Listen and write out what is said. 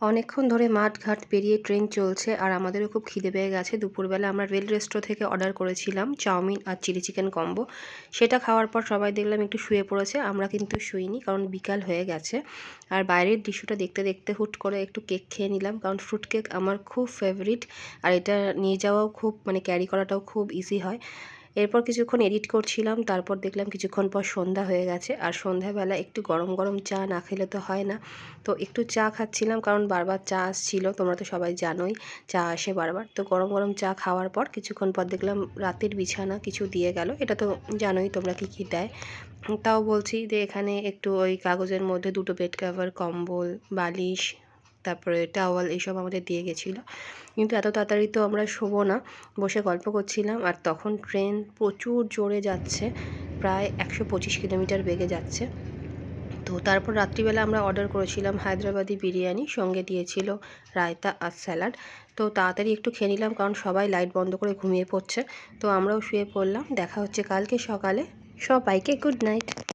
অনেকক্ষণ ধরে মাঠ ঘাট পেরিয়ে ট্রেন চলছে আর আমাদেরও খুব খিদে পেয়ে গেছে। দুপুরবেলা আমরা রেল রেস্টো থেকে অর্ডার করেছিলাম, চাউমিন আর চিলি চিকেন কম্বো। সেটা খাওয়ার পর সবাই দেখলাম একটু শুয়ে পড়েছে, আমরা কিন্তু শুইনি কারণ বিকাল হয়ে গেছে। আর বাইরের দৃশ্যটা দেখতে দেখতে হুট করে একটু কেক খেয়ে নিলাম কারণ ফ্রুট কেক আমার খুব ফেভারিট আর এটা নিয়ে যাওয়াও খুব মানে ক্যারি করাটাও খুব ইজি হয়। এরপর কিছুক্ষণ এডিট করছিলাম, তারপর দেখলাম কিছুক্ষণ পর সন্ধ্যা হয়ে গেছে। আর সন্ধ্যাবেলা একটু গরম গরম চা না খেলে তো হয় না। তো একটু চা খাচ্ছিলাম, কারণ বারবার চা আসছিল, তোমরা তো সবাই জানোই, চা আসে বারবার। তো গরম গরম চা খাওয়ার পর কিছুক্ষণ পর দেখলাম রাতের বিছানা কিছু দিয়ে গেল। এটা তো জানোই তোমরা কী কী দেয়। তাও বলছি যে এখানে একটু ওই কাগজের মধ্যে দুটো বেড কাভার কম্বল, বালিশ তারপরে টাওয়াল এইসব আমাদের দিয়ে গেছিল। কিন্তু এত তাড়াতাড়ি তো আমরা শোবো না, বসে গল্প করছিলাম আর তখন ট্রেন প্রচুর জোরে যাচ্ছে, প্রায় একশো পঁচিশ কিলোমিটার বেগে যাচ্ছে। তো তারপর রাত্রিবেলা আমরা অর্ডার করেছিলাম হায়দ্রাবাদি বিরিয়ানি, সঙ্গে দিয়েছিল রায়তা আর স্যালাড তো তাড়াতাড়ি একটু খেয়ে নিলাম কারণ সবাই লাইট বন্ধ করে ঘুমিয়ে পড়ছে। তো আমরাও শুয়ে পড়লাম, দেখা হচ্ছে কালকে সকালে। সবাইকে গুড নাইট